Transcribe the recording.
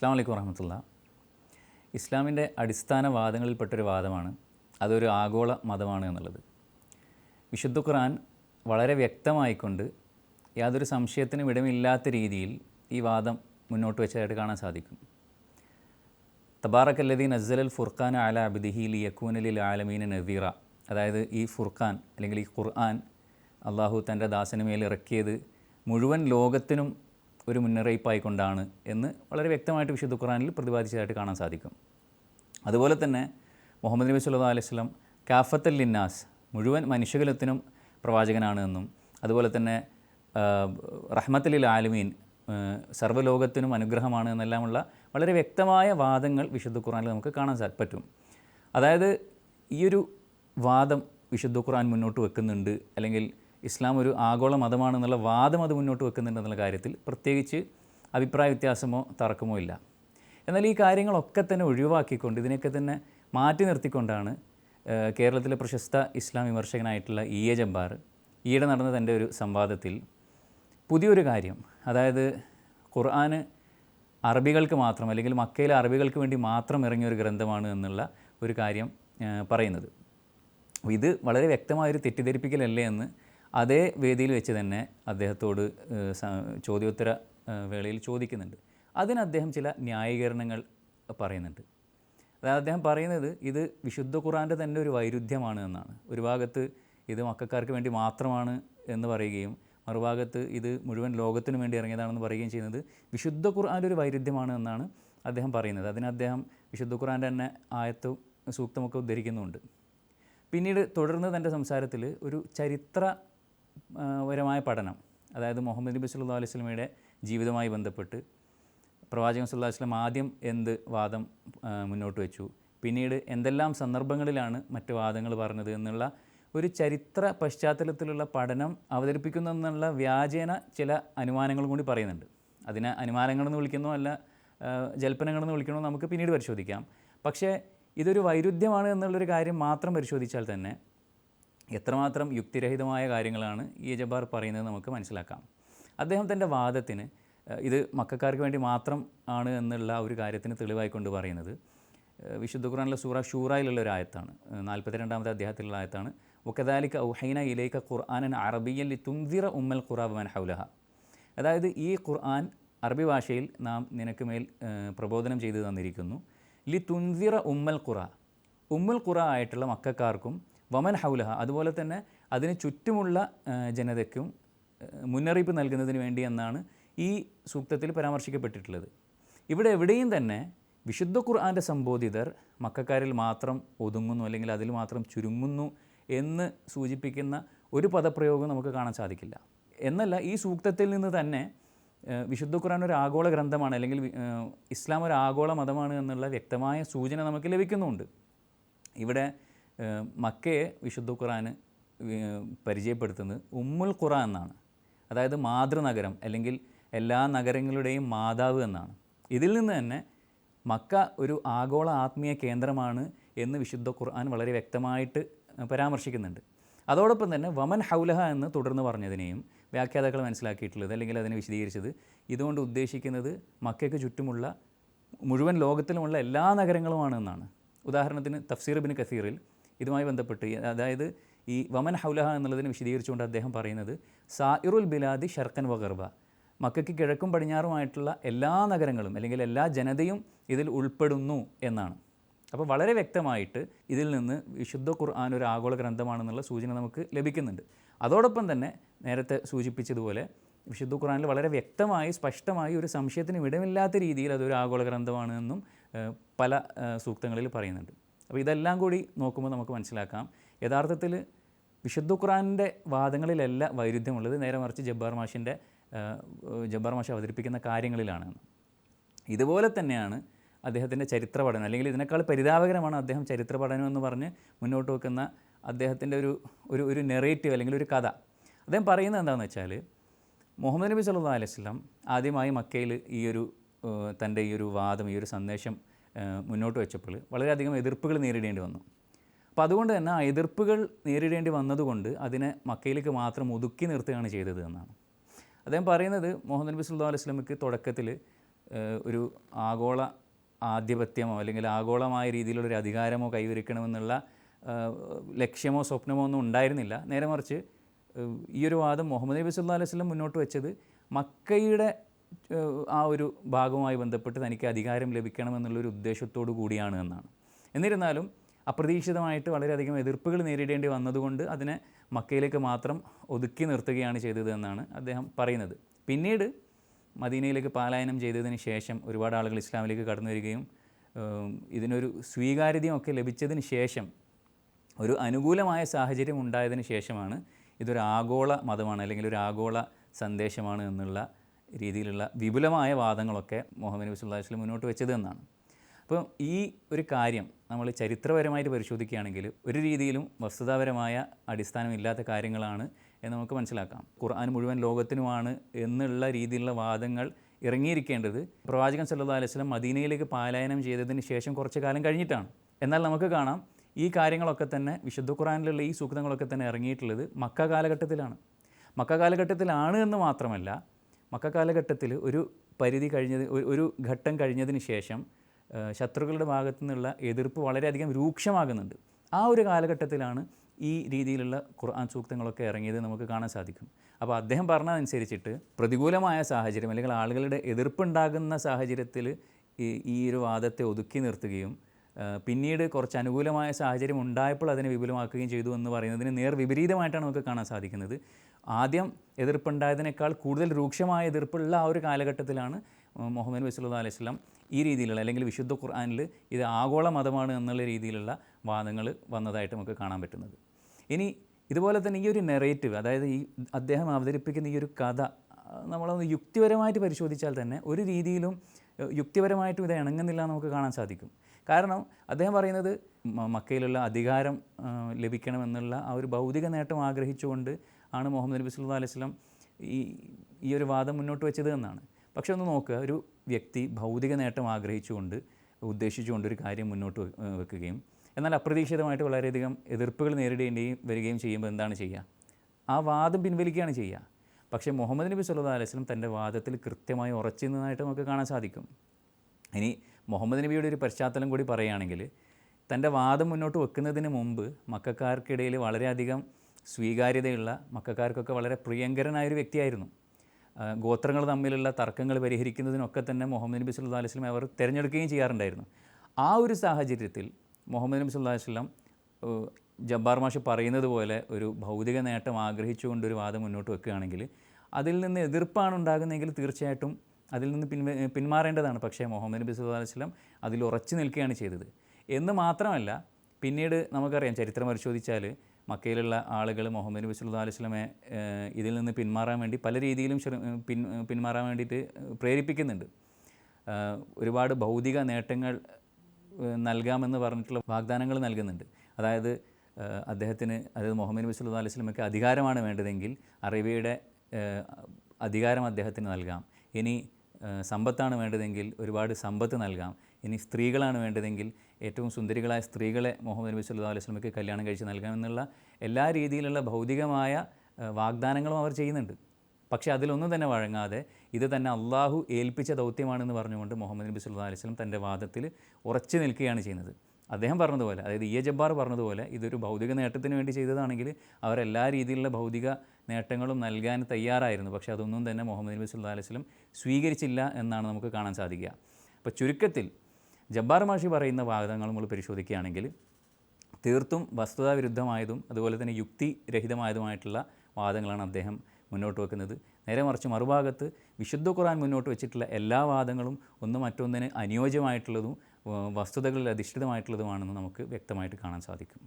അസ്സാം വലൈക്കും വറഹമത്തുള്ള. ഇസ്ലാമിന്റെ അടിസ്ഥാന വാദങ്ങളിൽപ്പെട്ടൊരു വാദമാണ്. അതൊരു ആഗോള മതമാണ് എന്നുള്ളത്. വിശുദ്ധ ഖുർആൻ വളരെ വ്യക്തമായിക്കൊണ്ട് യാതൊരു സംശയത്തിനും ഇടമില്ലാത്ത രീതിയിൽ ഈ വാദം മുന്നോട്ട് വെച്ചതായിട്ട് കാണാൻ സാധിക്കും. തബാറക്കല്ലതി നസ്സലൽ ഫുർഖാൻ അല അബിദിഹി ലി യക്കൂനലിൽ ആലമീൻ നദീറ അതായത് ഈ ഫുർഖാൻ അല്ലെങ്കിൽ ഈ ഖുർആൻ അള്ളാഹു തന്റെ ദാസനുമേൽ ഇറക്കിയത് മുഴുവൻ ലോകത്തിനും ഒരു മുന്നറിയിപ്പായിക്കൊണ്ടാണ് എന്ന് വളരെ വ്യക്തമായിട്ട് വിശുദ്ധ ഖുർആനിൽ പ്രതിപാദിച്ചതായിട്ട് കാണാൻ സാധിക്കും. അതുപോലെ തന്നെ മുഹമ്മദ് നബി സല്ലല്ലാഹു അലൈഹി വസല്ലം കാഫത്തൽ ലിന്നാസ് മുഴുവൻ മനുഷ്യകുലത്തിനും പ്രവാചകനാണ് എന്നും അതുപോലെ തന്നെ റഹ്മത്തലിൽ ആലുമീൻ സർവലോകത്തിനും അനുഗ്രഹമാണ് എന്നെല്ലാമുള്ള വളരെ വ്യക്തമായ വാദങ്ങൾ വിശുദ്ധ ഖുറാനിൽ നമുക്ക് കാണാൻ സാ പറ്റും. അതായത് ഈയൊരു വാദം വിശുദ്ധ ഖുറാൻ മുന്നോട്ട് വെക്കുന്നുണ്ട് അല്ലെങ്കിൽ ഇസ്ലാം ഒരു ആഗോള മതമാണെന്നുള്ള വാദം അത് മുന്നോട്ട് വെക്കുന്നുണ്ടെന്നുള്ള കാര്യത്തിൽ പ്രത്യേകിച്ച് അഭിപ്രായ വ്യത്യാസമോ തർക്കമോ ഇല്ല. എന്നാൽ ഈ കാര്യങ്ങളൊക്കെ തന്നെ ഒഴിവാക്കിക്കൊണ്ട് ഇതിനെയൊക്കെ തന്നെ മാറ്റി നിർത്തിക്കൊണ്ടാണ് കേരളത്തിലെ പ്രശസ്ത ഇസ്ലാം വിമർശകനായിട്ടുള്ള ഇ എ ജബ്ബാർ ഈയിടെ നടന്ന തന്റെ ഒരു സംവാദത്തിൽ പുതിയൊരു കാര്യം. അതായത് ഖുർആൻ അറബികൾക്ക് മാത്രം അല്ലെങ്കിൽ മക്കയിലെ അറബികൾക്ക് വേണ്ടി മാത്രം ഇറങ്ങിയ ഒരു ഗ്രന്ഥമാണ് എന്നുള്ള ഒരു കാര്യം പറയുന്നത്. ഇത് വളരെ വ്യക്തമായൊരു തെറ്റിദ്ധരിപ്പിക്കലല്ലേ എന്ന് അതേ വേദിയിൽ വെച്ച് തന്നെ അദ്ദേഹത്തോട് ചോദ്യോത്തര വേളയിൽ ചോദിക്കുന്നുണ്ട്. അതിന് അദ്ദേഹം ചില ന്യായീകരണങ്ങൾ പറയുന്നുണ്ട്. അതായത് അദ്ദേഹം പറയുന്നത് ഇത് വിശുദ്ധ ഖുറാന്റെ തന്നെ ഒരു വൈരുദ്ധ്യമാണ് എന്നാണ്. ഒരു ഭാഗത്ത് ഇത് മക്കാർക്ക് വേണ്ടി മാത്രമാണ് എന്ന് പറയുകയും മറുഭാഗത്ത് ഇത് മുഴുവൻ ലോകത്തിനു വേണ്ടി ഇറങ്ങിയതാണെന്ന് പറയുകയും ചെയ്യുന്നത് വിശുദ്ധ ഖുർആന്റെ ഒരു വൈരുദ്ധ്യമാണ് എന്നാണ് അദ്ദേഹം പറയുന്നത്. അതിന് അദ്ദേഹം വിശുദ്ധ ഖുർആന്റെ തന്നെ ആയത്തും സൂക്തമൊക്കെ ഉദ്ധരിക്കുന്നുണ്ട്. പിന്നീട് തുടർന്ന് തന്റെ സംസാരത്തിൽ ഒരു ചരിത്ര പരമായ പഠനം അതായത് മുഹമ്മദ് നബി സല്ലു അലൈഹി സ്വലമയുടെ ജീവിതവുമായി ബന്ധപ്പെട്ട് പ്രവാചകൻ അലൈഹി സ്വലം ആദ്യം എന്ത് വാദം മുന്നോട്ട് വെച്ചു. പിന്നീട് എന്തെല്ലാം സന്ദർഭങ്ങളിലാണ് മറ്റ് വാദങ്ങൾ പറഞ്ഞത് എന്നുള്ള ഒരു ചരിത്ര പശ്ചാത്തലത്തിലുള്ള പഠനം അവതരിപ്പിക്കുന്നു എന്നുള്ള വ്യാജേന ചില അനുമാനങ്ങളും കൂടി പറയുന്നുണ്ട്. അതിനെ അനുമാനങ്ങളെന്ന് വിളിക്കുന്നോ അല്ല ജൽപ്പനങ്ങളെന്ന് വിളിക്കണോ നമുക്ക് പിന്നീട് പരിശോധിക്കാം. പക്ഷേ ഇതൊരു വൈരുദ്ധ്യമാണ് എന്നുള്ളൊരു കാര്യം മാത്രം പരിശോധിച്ചാൽ തന്നെ എത്രമാത്രം യുക്തിരഹിതമായ കാര്യങ്ങളാണ് ഈ ജബാർ പറയുന്നത് നമുക്ക് മനസ്സിലാക്കാം. അദ്ദേഹം തന്റെ വാദത്തിന് ഇത് മക്കാർക്ക് വേണ്ടി മാത്രം ആണ് എന്നുള്ള ഒരു കാര്യത്തിന് തെളിവായിക്കൊണ്ട് പറയുന്നത്. വിശുദ്ധ ഖുറാനിലെ സൂറ ഷൂറായിലുള്ള ഒരു ആയത്താണ്. നാൽപ്പത്തിരണ്ടാമത്തെ അധ്യായത്തിലുള്ള ആയത്താണ്. ഒക്കദാലിക്ക ഔഹൈന ഇലേക്ക ഖുർആാനൻ അറബിയൽ തുംതിറ ഉമ്മൽ ഖുറാബ് ഹൗലഹ. അതായത് ഈ ഖുർആൻ അറബി ഭാഷയിൽ നാം നിനക്ക് മേൽ പ്രബോധനം ചെയ്തു തന്നിരിക്കുന്നു. ലി തുൻസിറ ഉമ്മൽ ഖുറ. ഉമ്മൽ ഖുറ ആയിട്ടുള്ള മക്കാർക്കും വമൻ ഹൗലഹ അതുപോലെ തന്നെ അതിന് ചുറ്റുമുള്ള ജനതയ്ക്കും മുന്നറിയിപ്പ് നൽകുന്നതിന് വേണ്ടി എന്നാണ് ഈ സൂക്തത്തിൽ പരാമർശിക്കപ്പെട്ടിട്ടുള്ളത്. ഇവിടെ എവിടെയും തന്നെ വിശുദ്ധ ഖുർആാന്റെ സംബോധിതർ മക്കാരിൽ മാത്രം ഒതുങ്ങുന്നു അല്ലെങ്കിൽ അതിൽ മാത്രം ചുരുങ്ങുന്നു എന്ന് സൂചിപ്പിക്കുന്ന ഒരു പദപ്രയോഗം നമുക്ക് കാണാൻ സാധിക്കില്ല. എന്നല്ല ഈ സൂക്തത്തിൽ നിന്ന് തന്നെ വിശുദ്ധ ഖുർആൻ ഒരു ആഗോള ഗ്രന്ഥമാണ് അല്ലെങ്കിൽ ഇസ്ലാം ഒരു ആഗോള മതമാണ് എന്നുള്ള വ്യക്തമായ സൂചന നമുക്ക് ലഭിക്കുന്നുണ്ട്. ഇവിടെ മക്കയെ വിശുദ്ധ ഖുറാന് പരിചയപ്പെടുത്തുന്നത് ഉമ്മുൽ ഖുറാൻ എന്നാണ്. അതായത് മാതൃനഗരം അല്ലെങ്കിൽ എല്ലാ നഗരങ്ങളുടെയും മാതാവ് എന്നാണ്. ഇതിൽ നിന്ന് തന്നെ മക്ക ഒരു ആഗോള ആത്മീയ കേന്ദ്രമാണ് എന്ന് വിശുദ്ധ ഖുർആൻ വളരെ വ്യക്തമായിട്ട് പരാമർശിക്കുന്നുണ്ട്. അതോടൊപ്പം തന്നെ വമൻ ഹൗലഹ എന്ന് തുടർന്ന് പറഞ്ഞതിനെയും വ്യാഖ്യാതാക്കൾ മനസ്സിലാക്കിയിട്ടുള്ളത് അല്ലെങ്കിൽ അതിനെ വിശദീകരിച്ചത് ഇതുകൊണ്ട് ഉദ്ദേശിക്കുന്നത് മക്കയ്ക്ക് ചുറ്റുമുള്ള മുഴുവൻ ലോകത്തിലുമുള്ള എല്ലാ നഗരങ്ങളുമാണ് എന്നാണ്. ഉദാഹരണത്തിന് തഫ്സീർ ബിൻ കസീറിൽ ഇതുമായി ബന്ധപ്പെട്ട് അതായത് ഈ വമൻ ഹൗലഹ എന്നുള്ളതിനെ വിശദീകരിച്ചുകൊണ്ട് അദ്ദേഹം പറയുന്നത് സായിറുൽ ബിലാദി ഷർക്കൻ വഗർബ മക്കയ്ക്ക് കിഴക്കും പടിഞ്ഞാറുമായിട്ടുള്ള എല്ലാ നഗരങ്ങളും അല്ലെങ്കിൽ എല്ലാ ജനതയും ഇതിൽ ഉൾപ്പെടുന്നു എന്നാണ്. അപ്പോൾ വളരെ വ്യക്തമായിട്ട് ഇതിൽ നിന്ന് വിശുദ്ധ ഖുർആൻ ഒരു ആഗോള ഗ്രന്ഥമാണെന്നുള്ള സൂചന നമുക്ക് ലഭിക്കുന്നുണ്ട്. അതോടൊപ്പം തന്നെ നേരത്തെ സൂചിപ്പിച്ചതുപോലെ വിശുദ്ധ ഖുർആനിൽ വളരെ വ്യക്തമായി സ്പഷ്ടമായി ഒരു സംശയത്തിന് വിടമില്ലാത്ത രീതിയിൽ അതൊരു ആഗോള ഗ്രന്ഥമാണ് എന്നും പല സൂക്തങ്ങളിൽ പറയുന്നുണ്ട്. അപ്പോൾ ഇതെല്ലാം കൂടി നോക്കുമ്പോൾ നമുക്ക് മനസ്സിലാക്കാം. യഥാർത്ഥത്തിൽ വിശുദ്ധ ഖുറാന്റെ വാദങ്ങളിലല്ല വൈരുദ്ധ്യമുള്ളത്. നേരെ മറിച്ച് ജബ്ബാർ മാഷിന്റെ ജബ്ബാർ മാഷ് അവതരിപ്പിക്കുന്ന കാര്യങ്ങളിലാണ്. ഇതുപോലെ തന്നെയാണ് അദ്ദേഹത്തിന്റെ ചരിത്ര പഠനം. അല്ലെങ്കിൽ ഇതിനേക്കാൾ പരിതാപകരമാണ് അദ്ദേഹം ചരിത്ര പഠനം എന്ന് പറഞ്ഞ് മുന്നോട്ട് വെക്കുന്ന അദ്ദേഹത്തിന്റെ ഒരു ഒരു ഒരു നെറേറ്റീവ് അല്ലെങ്കിൽ ഒരു കഥ. അദ്ദേഹം പറയുന്നത് എന്താണെന്ന് വെച്ചാൽ മുഹമ്മദ് നബി സല്ലാ അലൈഹി സ്വലം ആദ്യമായി മക്കയിൽ ഈ ഒരു തന്റെ ഈ ഒരു വാദം ഈ ഒരു സന്ദേശം മുന്നോട്ട് വെച്ചപ്പോൾ വളരെയധികം എതിർപ്പുകൾ നേരിടേണ്ടി വന്നു. അപ്പോൾ അതുകൊണ്ട് തന്നെ ആ എതിർപ്പുകൾ നേരിടേണ്ടി വന്നതുകൊണ്ട് അതിനെ മക്കയിലേക്ക് മാത്രം ഒതുക്കി നിർത്തുകയാണ് ചെയ്തത് എന്നാണ്. അദ്ദേഹം പറയുന്നത് മുഹമ്മദ് നബി സുല്ലാ അലൈഹി സ്വലമിക്ക് തുടക്കത്തിൽ ഒരു ആഗോള ആധിപത്യമോ അല്ലെങ്കിൽ ആഗോളമായ രീതിയിലുള്ള ഒരു അധികാരമോ കൈവരിക്കണമെന്നുള്ള ലക്ഷ്യമോ സ്വപ്നമോ ഒന്നും ഉണ്ടായിരുന്നില്ല. നേരെ മറിച്ച് ഈ ഒരു വാദം മുഹമ്മദ് നബി സുല്ലാ അലൈഹി സ്വലം മുന്നോട്ട് വെച്ചത് മക്കയുടെ ആ ഒരു ഭാഗവുമായി ബന്ധപ്പെട്ട് തനിക്ക് അധികാരം ലഭിക്കണമെന്നുള്ളൊരു ഉദ്ദേശത്തോടു കൂടിയാണ് എന്നാണ്. എന്നിരുന്നാലും അപ്രതീക്ഷിതമായിട്ട് വളരെയധികം എതിർപ്പുകൾ നേരിടേണ്ടി വന്നതുകൊണ്ട് അതിനെ മക്കയിലേക്ക് മാത്രം ഒതുക്കി നിർത്തുകയാണ് ചെയ്തത് എന്നാണ് അദ്ദേഹം പറയുന്നത്. പിന്നീട് മദീനയിലേക്ക് പാലായനം ചെയ്തതിന് ശേഷം ഒരുപാട് ആളുകൾ ഇസ്ലാമിലേക്ക് കടന്നു വരികയും ഇതിനൊരു സ്വീകാര്യതയും ഒക്കെ ലഭിച്ചതിന് ശേഷം ഒരു അനുകൂലമായ സാഹചര്യം ഉണ്ടായതിന് ശേഷമാണ് ഇതൊരു ആഗോള മതമാണ് അല്ലെങ്കിൽ ഒരു ആഗോള സന്ദേശമാണ് എന്നുള്ള രീതിയിലുള്ള വിപുലമായ വാദങ്ങളൊക്കെ മുഹമ്മദ് നബി സുല്ലാ വസ്ലം മുന്നോട്ട് വെച്ചത് എന്നാണ്. അപ്പം ഈ ഒരു കാര്യം നമ്മൾ ചരിത്രപരമായിട്ട് പരിശോധിക്കുകയാണെങ്കിൽ ഒരു രീതിയിലും വസ്തുതാപരമായ അടിസ്ഥാനമില്ലാത്ത കാര്യങ്ങളാണ് എന്ന് നമുക്ക് മനസ്സിലാക്കാം. ഖുർആൻ മുഴുവൻ ലോകത്തിനുമാണ് എന്നുള്ള രീതിയിലുള്ള വാദങ്ങൾ ഇറങ്ങിയിരിക്കേണ്ടത് പ്രവാചകൻ സല്ലാ അലൈഹി വസല്ലം മദീനയിലേക്ക് പാലായനം ചെയ്തതിന് ശേഷം കുറച്ച് കാലം കഴിഞ്ഞിട്ടാണ്. എന്നാൽ നമുക്ക് കാണാം ഈ കാര്യങ്ങളൊക്കെ തന്നെ വിശുദ്ധ ഖുറാനിലുള്ള ഈ സൂക്തങ്ങളൊക്കെ തന്നെ ഇറങ്ങിയിട്ടുള്ളത് മക്ക കാലഘട്ടത്തിലാണ്. മക്ക കാലഘട്ടത്തിലാണ് എന്ന് മാത്രമല്ല മക്ക കാലഘട്ടത്തിൽ ഒരു പരിധി കഴിഞ്ഞത് ഒരു- ഘട്ടം കഴിഞ്ഞതിന് ശേഷം ശത്രുക്കളുടെ ഭാഗത്തു നിന്നുള്ള എതിർപ്പ് വളരെയധികം രൂക്ഷമാകുന്നുണ്ട്. ആ ഒരു കാലഘട്ടത്തിലാണ് ഈ രീതിയിലുള്ള ഖുർആൻ സൂക്തങ്ങളൊക്കെ ഇറങ്ങിയത് നമുക്ക് കാണാൻ സാധിക്കും. അപ്പോൾ അദ്ദേഹം പറഞ്ഞതനുസരിച്ചിട്ട് പ്രതികൂലമായ സാഹചര്യം അല്ലെങ്കിൽ ആളുകളുടെ എതിർപ്പുണ്ടാകുന്ന സാഹചര്യത്തിൽ ഈ ഒരു വാദത്തെ ഒതുക്കി നിർത്തുകയും പിന്നീട് കുറച്ച് അനുകൂലമായ സാഹചര്യം ഉണ്ടായപ്പോൾ അതിനെ വിപുലമാക്കുകയും ചെയ്തു എന്ന് പറയുന്നതിന് നേർ വിപരീതമായിട്ടാണ് നമുക്ക് കാണാൻ സാധിക്കുന്നത്. ആദ്യം എതിർപ്പുണ്ടായതിനേക്കാൾ കൂടുതൽ രൂക്ഷമായ എതിർപ്പുള്ള ആ ഒരു കാലഘട്ടത്തിലാണ് മുഹമ്മദ് നബി അലൈഹി വസല്ലം ഈ രീതിയിലുള്ള അല്ലെങ്കിൽ വിശുദ്ധ ഖുർആാനിൽ ഇത് ആഗോള മതമാണ് എന്നുള്ള രീതിയിലുള്ള വാദങ്ങൾ വന്നതായിട്ട് നമുക്ക് കാണാൻ പറ്റുന്നത്. ഇനി ഇതുപോലെ തന്നെ ഈ ഒരു നെറേറ്റീവ് അതായത് ഈ അദ്ദേഹം അവതരിപ്പിക്കുന്ന ഈ ഒരു കഥ നമ്മളൊന്ന് യുക്തിപരമായിട്ട് പരിശോധിച്ചാൽ തന്നെ ഒരു രീതിയിലും യുക്തിപരമായിട്ടും ഇത് ഇണങ്ങുന്നില്ല നമുക്ക് കാണാൻ സാധിക്കും. കാരണം അദ്ദേഹം പറയുന്നത് മക്കയിലുള്ള അധികാരം ലഭിക്കണമെന്നുള്ള ആ ഒരു ഭൗതിക നേട്ടം ആഗ്രഹിച്ചുകൊണ്ട് ആണ് മുഹമ്മദ് നബി സുല്ലാ അലൈഹി സ്വലം ഈ ഈ ഒരു വാദം മുന്നോട്ട് വെച്ചത് എന്നാണ്. പക്ഷെ ഒന്ന് നോക്കുക ഒരു വ്യക്തി ഭൗതിക നേട്ടം ആഗ്രഹിച്ചുകൊണ്ട് ഉദ്ദേശിച്ചുകൊണ്ട് ഒരു കാര്യം മുന്നോട്ട് വെക്കുകയും എന്നാൽ അപ്രതീക്ഷിതമായിട്ട് വളരെയധികം എതിർപ്പുകൾ നേരിടേണ്ടിയും വരികയും ചെയ്യുമ്പോൾ എന്താണ് ചെയ്യുക? ആ വാദം പിൻവലിക്കുകയാണ് ചെയ്യുക. പക്ഷേ മുഹമ്മദ് നബി സല്ലാ അലൈഹി തന്റെ വാദത്തിൽ കൃത്യമായി ഉറച്ചു നിന്നതായിട്ട് നമുക്ക് കാണാൻ സാധിക്കും. ഇനി മുഹമ്മദ് നബിയുടെ ഒരു പശ്ചാത്തലം കൂടി പറയുകയാണെങ്കിൽ തന്റെ വാദം മുന്നോട്ട് വെക്കുന്നതിന് മുമ്പ് മക്കാർക്കിടയിൽ വളരെയധികം സ്വീകാര്യതയുള്ള മക്കാർക്കൊക്കെ വളരെ പ്രിയങ്കരനായൊരു വ്യക്തിയായിരുന്നു. ഗോത്രങ്ങൾ തമ്മിലുള്ള തർക്കങ്ങൾ പരിഹരിക്കുന്നതിനൊക്കെ തന്നെ മുഹമ്മദ് നബി സുല്ലാ അലൈഹി വസല്ലം അവർ തിരഞ്ഞെടുക്കുകയും ചെയ്യാറുണ്ടായിരുന്നു. ആ ഒരു സാഹചര്യത്തിൽ മുഹമ്മദ് നബി സുല്ലാ അലൈഹി വസല്ലം ജബ്ബാർ മാഷ് പറയുന്നത് പോലെ ഒരു ഭൗതിക നേട്ടം ആഗ്രഹിച്ചുകൊണ്ട് ഒരു വാദം മുന്നോട്ട് വെക്കുകയാണെങ്കിൽ അതിൽ നിന്ന് എതിർപ്പാണ് ഉണ്ടാകുന്നതെങ്കിൽ തീർച്ചയായിട്ടും അതിൽ നിന്ന് പിൻവ പിന്മാറേണ്ടതാണ്. പക്ഷേ മുഹമ്മദ് നബി സുല്ലാ അലൈഹി വസല്ലം അതിൽ ഉറച്ചു നിൽക്കുകയാണ് ചെയ്തത്. എന്ന് മാത്രമല്ല പിന്നീട് നമുക്കറിയാം ചരിത്രം പരിശോധിച്ചാൽ മക്കയിലുള്ള ആളുകൾ മുഹമ്മദ് നബി സല്ലല്ലാഹു അലൈഹി വസല്ലമെ ഇതിൽ നിന്ന് പിന്മാറാൻ വേണ്ടി പല രീതിയിലും പിൻ പിന്മാറാൻ വേണ്ടിയിട്ട് പ്രേരിപ്പിക്കുന്നുണ്ട്. ഒരുപാട് ഭൗതിക നേട്ടങ്ങൾ നൽകാമെന്ന് പറഞ്ഞിട്ടുള്ള വാഗ്ദാനങ്ങൾ നൽകുന്നുണ്ട്. അതായത് അദ്ദേഹത്തിന് അതായത് മുഹമ്മദ് നബി സല്ലല്ലാഹു അലൈഹി വസല്ലമയ്ക്ക് അധികാരമാണ് വേണ്ടതെങ്കിൽ അറേബ്യയുടെ അധികാരം അദ്ദേഹത്തിന് നൽകാം. ഇനി സമ്പത്താണ് വേണ്ടതെങ്കിൽ ഒരുപാട് സമ്പത്ത് നൽകാം. ഇനി സ്ത്രീകളാണ് വേണ്ടതെങ്കിൽ ഏറ്റവും സുന്ദരികളായ സ്ത്രീകളെ മുഹമ്മദ് നബി സല്ലു അലൈഹി വസല്ലമയ്ക്ക് കല്യാണം കഴിച്ച് നൽകാമെന്നുള്ള എല്ലാ രീതിയിലുള്ള ഭൗതികമായ വാഗ്ദാനങ്ങളും അവർ ചെയ്യുന്നുണ്ട്. പക്ഷേ അതിലൊന്നും തന്നെ വഴങ്ങാതെ ഇത് തന്നെ അള്ളാഹു ഏൽപ്പിച്ച ദൗത്യമാണെന്ന് പറഞ്ഞുകൊണ്ട് മുഹമ്മദ് നബി സല്ലല്ലാഹു അലൈഹി വസല്ലം തന്റെ വാദത്തിൽ ഉറച്ചു നിൽക്കുകയാണ് ചെയ്യുന്നത്. അദ്ദേഹം പറഞ്ഞതുപോലെ അതായത് ഇ എ ജബ്ബാർ പറഞ്ഞതുപോലെ ഇതൊരു ഭൗതിക നേട്ടത്തിന് വേണ്ടി ചെയ്തതാണെങ്കിൽ അവരെല്ലാ രീതിയിലുള്ള ഭൗതിക നേട്ടങ്ങളും നൽകാൻ തയ്യാറായിരുന്നു. പക്ഷേ അതൊന്നും തന്നെ മുഹമ്മദ് നബി സല്ലല്ലാഹു അലൈഹി വസല്ലം സ്വീകരിച്ചില്ല എന്നാണ് നമുക്ക് കാണാൻ സാധിക്കുക. അപ്പോൾ ചുരുക്കത്തിൽ ജബ്ബാർ മാഷി പറയുന്ന വാദങ്ങൾ നമ്മൾ പരിശോധിക്കുകയാണെങ്കിൽ തീർത്തും വസ്തുതാവിരുദ്ധമായതും അതുപോലെ തന്നെ യുക്തിരഹിതമായതുമായിട്ടുള്ള വാദങ്ങളാണ് അദ്ദേഹം മുന്നോട്ട് വെക്കുന്നത്. നേരെ മറിച്ച് മറുഭാഗത്ത് വിശുദ്ധ ഖുറാൻ മുന്നോട്ട് വെച്ചിട്ടുള്ള എല്ലാ വാദങ്ങളും ഒന്ന് മറ്റൊന്നിന് അനുയോജ്യമായിട്ടുള്ളതും വസ്തുതകളിൽ അധിഷ്ഠിതമായിട്ടുള്ളതുമാണെന്ന് നമുക്ക് വ്യക്തമായിട്ട് കാണാൻ സാധിക്കും.